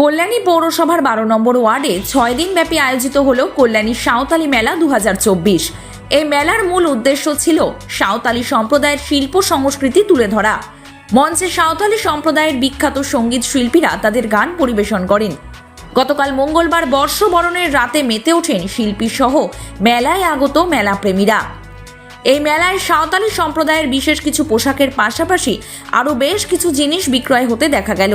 কল্যাণী পৌরসভার বারো নম্বর ওয়ার্ডে ছয় দিন ব্যাপী আয়োজিত হল কল্যাণী সাঁওতালি মেলা দু হাজার চব্বিশ। এই মেলার মূল উদ্দেশ্য ছিল সাঁওতালি সম্প্রদায়ের শিল্প সংস্কৃতি তুলে ধরা। মঞ্চে সাঁওতালি সম্প্রদায়ের বিখ্যাত সংগীত শিল্পীরা তাদের গান পরিবেশন করেন। গতকাল মঙ্গলবার বর্ষবরণের রাতে মেতে ওঠেন শিল্পী সহ মেলায় আগত মেলাপ্রেমীরা এই মেলায় সাঁওতালি সম্প্রদায়ের বিশেষ কিছু পোশাকের পাশাপাশি আরও বেশ কিছু জিনিস বিক্রয় হতে দেখা গেল।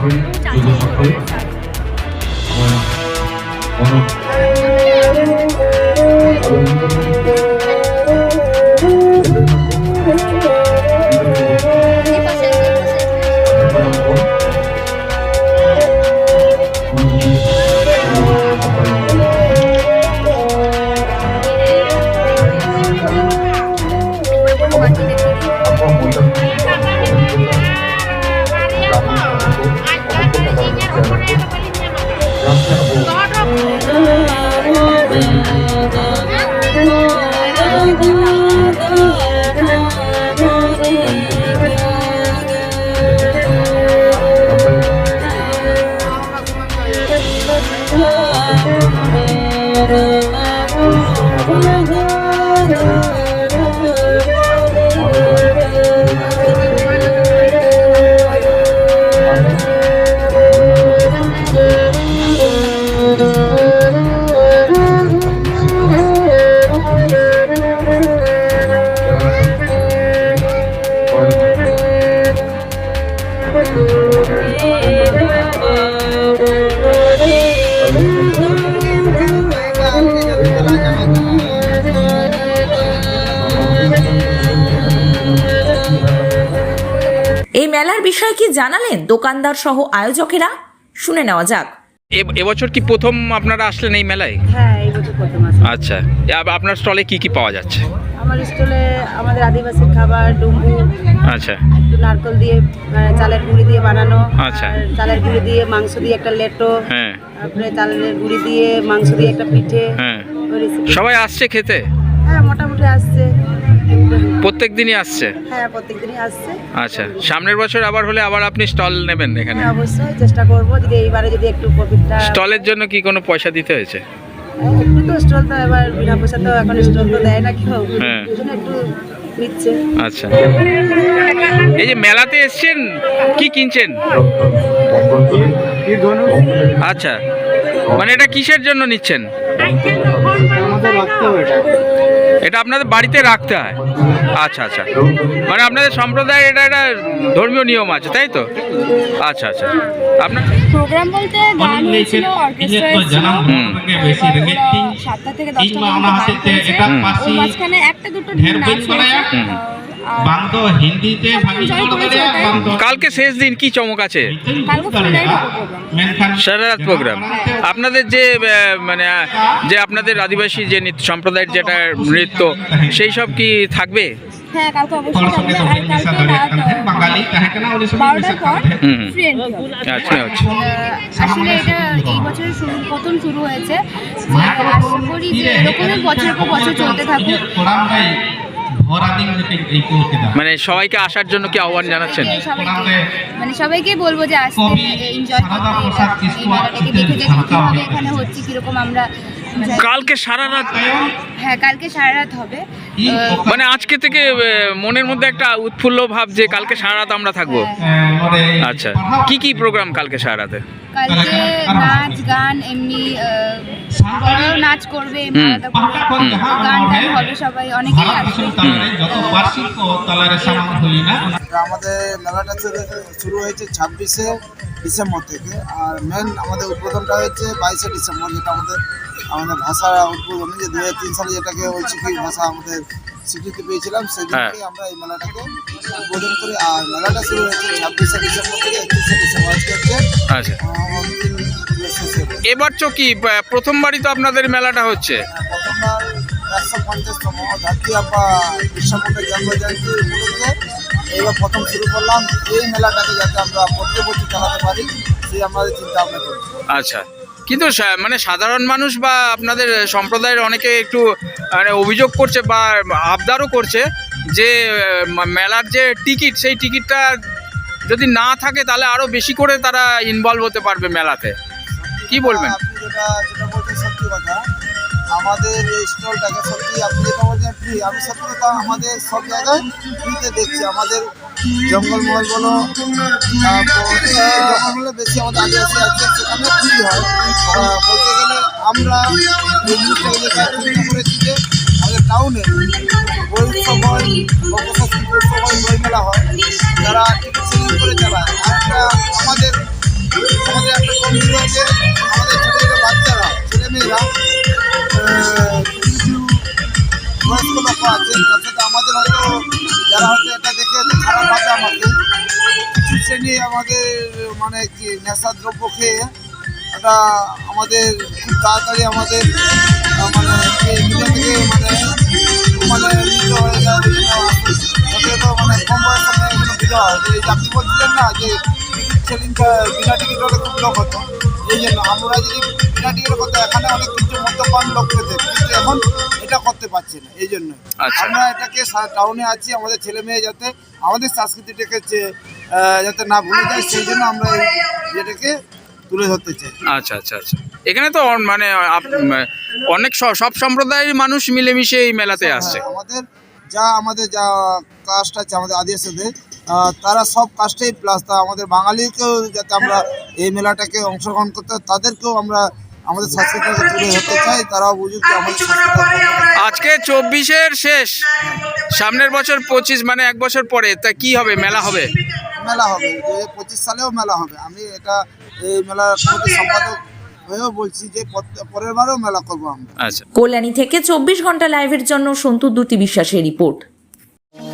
চিত্রপতাকরি যুব সকল এই মেলার বিষয়ে কি জানালেন দোকানদার সহ আয়োজকেরা? শুনে নেওয়া যাক। এবছর কি প্রথম আপনারা আসলেন এই মেলায়? হ্যাঁ আচ্ছা আপনার স্টলে কি কি পাওয়া যাচ্ছে? আমার স্টলে আমাদের আদিবাসী খাবার ডুম্বু আচ্ছা। একটু নারকল দিয়ে চালের গুঁড়ি দিয়ে বানানো আচ্ছা। চালের গুঁড়ি দিয়ে মাংস দিয়ে একটা লেটো হ্যাঁ। তারপরে চালের গুঁড়ি দিয়ে মাংস দিয়ে একটা পিঠে হ্যাঁ। সবাই আসছে খেতে? হ্যাঁ মোটামুটি আসছে। প্রত্যেক দিনই আসছে? হ্যাঁ প্রত্যেকদিনই আসছে। আচ্ছা সামনের বছর আবার হলে আবার আপনি স্টল নেবেন এখানে? হ্যাঁ অবশ্যই চেষ্টা করব। যদি এইবারে যদি একটু প্রফিটটা স্টলের জন্য কি কোনো পয়সা দিতে হয়েছে? একটু তো স্টল তো এবার বিনা পয়সা তো এখন স্টল তো দেয় না কেউ। হ্যাঁ। ওই জন্য একটু নিচ্ছে। আচ্ছা। এই যে মেলাতে এসছেন কি কিনছেন? আচ্ছা। মানে এটা কিসের জন্য নিচ্ছেন? এটা আপনাদের বাড়িতে রাখতে হয়। আচ্ছা আচ্ছা। মানে আপনাদের সম্প্রদায়ের এটা একটা ধর্মীয় নিয়ম আছে তাই তো? আচ্ছা আচ্ছা। আপনার প্রোগ্রাম বলতে গান হয়েছিল অর্কেস্ট্রা সাতটা থেকে দশটা মাঝখানে একটা দুটো নাচ হয়েছে। কালকে শেষ দিন কি চমক আছে? সারারাত প্রোগ্রাম আপনাদের যে মানে যে আপনাদের আদিবাসী যে সম্প্রদায়ের যেটা নৃত্য সেই সব কি থাকবে? আচ্ছা, আচ্ছা। আসলে মানে সবাইকে আসার জন্য কি আহ্বান জানাচ্ছেন? মানে সবাইকে বলব যে আসতে এনজয় করতে এই মেলাটাকে দেখে যে সারদা এখানে হচ্ছে কীরকম আমরা কালকে সারা রাত হ্যাঁ কালকে সারা রাত হবে। মানে আজকে থেকে মনের মধ্যে একটা উৎফুল্ল ভাব যে কালকে সারা রাত আমরা থাকব। আচ্ছা। কি কি প্রোগ্রাম কালকে সারা রাতে? কালকে নাচ গান এমনি বড়রাও নাচ করবে। গান টান হবে সবাই অনেকেই আমাদের মেলাটা শুরু- শুরু হয়েছে ছাব্বিশে ডিসেম্বর থেকে। আর মেন আমাদের উদ্বোধনটা হয়েছে বাইশে ডিসেম্বর যেটা আমাদের আমাদের ভাষা উদ্বোধন যে দু হাজার তিন সালে যেটাকে বলছি কি ভাষা আমাদের স্বীকৃতি পেয়েছিলাম হ্যাঁ। সেদিনকে আমরা এই মেলাটাকে উদ্বোধন করি। আর মেলাটা শুরু হয়েছে ছাব্বিশে ডিসেম্বর থেকে একত্রিশে ডিসেম্বর আজকে আচ্ছা। এবার তো কি প্রথমবারই তো আপনাদের মেলাটা হচ্ছে? প্রথমবার একশো পঞ্চাশতম ধাত্রী আব্বা বিশ্বমন্ডল জন্মজয়ন্তী উপলক্ষে এইবার প্রথম শুরু করলাম। এই মেলাটাকে যাতে আমরা প্রত্যেক বছর চালাতে পারি সেই আমাদের চিন্তা ভাবনা করছি আচ্ছা। কিন্তু মানে সাধারণ মানুষ বা আপনাদের সম্প্রদায়ের অনেকে একটু মানে অভিযোগ করছে বা আবদারও করছে যে মেলার যে টিকিট সেই টিকিটটা যদি না থাকে তাহলে আরও বেশি করে তারা ইনভলভ হতে পারবে মেলাতে। কি বলবেন? আপনি যেটা যেটা বলছেন সত্যি কথা। আমাদের এই স্টলটাকে সত্যি আপনি যেটা বলছেন ফ্রি আমি সত্যি কথা আমাদের সব জায়গায় ফ্রিতে দেখছি। আমাদের জঙ্গলমহল বলো জঙ্গলমহলে বেশি আমাদের আদিবাসী আছে সেখানে ফ্রি হয়? বলতে গেলে আমরা করেছি যে আমাদের টাউনে হয় উৎসব হয় বই মেলা হয়। যারা টিকিট করে চালায় একটা আমাদের আমাদের একটা কমিটি রয়েছে আমাদের ছোটো ছোটো বাচ্চারা ছেলেমেয়েরা কিছু বয়স্ক লোক আছে তার সাথে আমাদের হয়তো ভাবে কিছু শ্রেণি আমাদের মানে কি নেশা দ্রব্য খেয়ে এটা আমাদের খুব তাড়াতাড়ি আমাদের মানে এই থেকে মানে মানে হয়ে তো মানে কম বয়সে মেয়েগুলো বিধবা হয়। যে আপনি বলছিলেন না যে টিকিট সেলিংটা বিনা টিকিট খুব লোক হতো, এই জন্য আমরা যদি বিনা টিকিট এখানে অনেক কিছু মদ্যপান লোক পেতে কিন্তু এখন এটা করতে পারছি না এই জন্য। আচ্ছা। আমরা এটাকে টাউনে আছি আমাদের ছেলে মেয়ে যাতে আমাদের সংস্কৃতিটাকে যে- যাতে না ভুলে যায় সেই জন্য আমরা এটাকে তুলে ধরতে চাই। আচ্ছা আচ্ছা আচ্ছা। এখানে তো মানে অনেক সব সম্প্রদায়ের মানুষ মিলেমিশে এই মেলাতে আসছে। হ্যাঁ, আমাদের যা আমাদের যা কাস্ট আছে আমাদের আদিবাসীদের তারা সব কাস্টেই প্লাস তা আমাদের বাঙালিকেও যাতে আমরা এই মেলাটাকে অংশগ্রহণ করতে তাদেরকেও আমরা আমাদের সংস্কৃতিকে তুলে ধরতে চাই তারাও বুঝুক যে আমাদের আজকে চব্বিশের শেষ। সামনের বছর পঁচিশ মানে এক বছর পরে তা কি হবে? মেলা হবে? মেলা হবে। পঁচিশ সালেও মেলা হবে। আমি এটা এই মেলার সম্পাদক হয়েও বলছি যে পর- পরের বারেও মেলা করব আমরা। আচ্ছা। কল্যাণী থেকে চব্বিশ ঘণ্টা লাইভের জন্য সন্তু দুটি বিশ্বাসের রিপোর্ট।